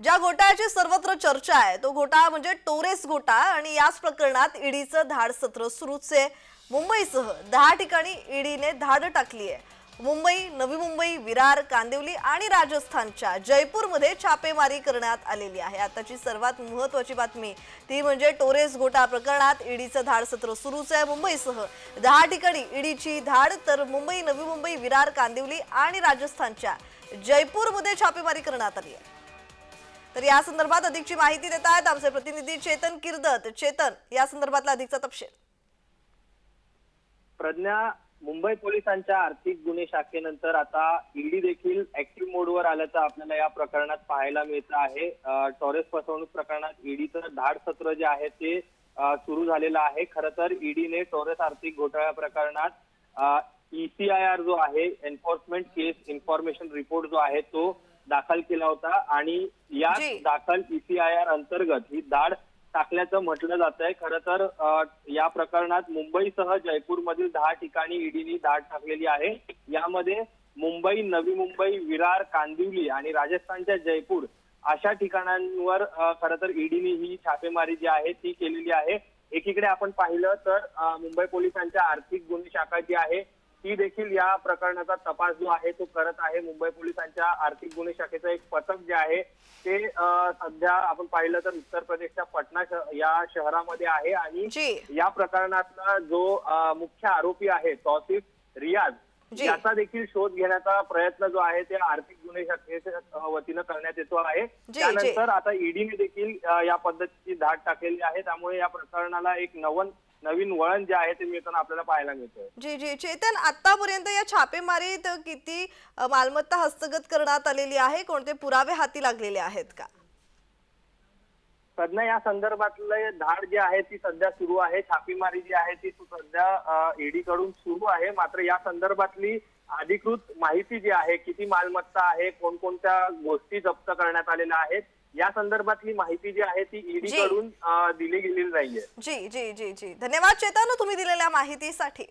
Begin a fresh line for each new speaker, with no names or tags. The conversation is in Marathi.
ज्या घोटाळ्याची सर्वत्र चर्चा आहे तो घोटाळा म्हणजे टोरेस घोटाळा आणि याच प्रकरणात ईडीचं धाड सत्र सुरूच आहे. मुंबईसह दहा ठिकाणी ईडीने धाड टाकली आहे. मुंबई नवी मुंबई विरार कांदिवली आणि राजस्थानच्या जयपूरमध्ये छापेमारी करण्यात आलेली आहे. आताची सर्वात महत्वाची बातमी ती म्हणजे टोरेस घोटाळा प्रकरणात ईडीचं धाड सत्र सुरूच आहे मुंबईसह. दहा ठिकाणी ईडीची धाड तर मुंबई नवी मुंबई विरार कांदिवली आणि राजस्थानच्या जयपूरमध्ये छापेमारी करण्यात आली आहे. तर या संदर्भात अधिकची माहिती देत आहेत आमचे प्रतिनिधी चेतन किर्दत. चेतन या संदर्भातला अधिकचा तपशील.
प्रज्ञा मुंबई पोलिसांच्या आर्थिक गुन्हे शाखेनंतर आता ईडी देखील ऍक्टिव्ह मोडवर आल्याचं आपल्याला या प्रकरणात पाहायला मिळतं आहे. टॉरेस फसवणूक प्रकरणात ईडीचं धाड सत्र जे आहे ते सुरू झालेलं आहे. खरं तर ईडीने टॉरेस आर्थिक घोटाळा प्रकरणात ईसीआयआर जो आहे एन्फोर्समेंट केस इन्फॉर्मेशन रिपोर्ट जो आहे तो दाखल केला होता आणि या
जी.
दाखल ईसीआयआर अंतर्गत ही धाड टाकल्याचं म्हटलं जात आहे खरं तर अ, या प्रकरणात मुंबईसह जयपूरमधील दहा ठिकाणी ईडीने धाड टाकलेली आहे. यामध्ये मुंबई नवी मुंबई विरार कांदिवली आणि राजस्थानच्या जयपूर अशा ठिकाणांवर अ, खरं तर ईडीने ही छापेमारी जी आहे ती केलेली आहे. एकीकडे आपण पाहिलं तर अ, मुंबई पोलिसांच्या आर्थिक गुन्हे शाखा जी आहे ती देखील या प्रकरणाचा तपास जो आहे तो करत आहे मुंबई पोलिसांच्या आर्थिक गुन्हे शाखेचं एक पथक जे आहे ते सध्या आपण पाहिलं तर उत्तर प्रदेशच्या पटना या शहरामध्ये आहे आणि या प्रकरणातला जो मुख्य आरोपी आहे तौसिफ रियाज. याचा देखील शोध घेण्याचा प्रयत्न जो आहे ते आर्थिक गुन्हे शाखेच्या वतीनं करण्यात येतो आहे. त्यानंतर आता ईडीने देखील अ, या पद्धतीची धाड टाकलेली आहे त्यामुळे या प्रकरणाला एक नवन नवीन वळण जे आहे ते मिळताना आपल्याला पाहायला मिळतंय.
जी जी. चेतन आतापर्यंत या छापेमारीत किती मालमत्ता हस्तगत करण्यात आलेली आहे? कोणते पुरावे हाती लागलेले आहेत का?
सध्या या संदर्भातले धाड जी आहे ती सध्या सुरू आहे. छापेमारी जी आहे ती सध्या ईडी कडून सुरू आहे. मात्र या संदर्भातली अधिकृत माहिती जी आहे किती मालमत्ता आहे कोणकोणत्या गोष्टी जप्त करण्यात आलेल्या आहेत या संदर्भातली माहिती जी आहे ती ईडी. कडून दिली गेलेली नाहीये.
जी जी जी जी. धन्यवाद चेतन तुम्ही दिलेल्या माहितीसाठी.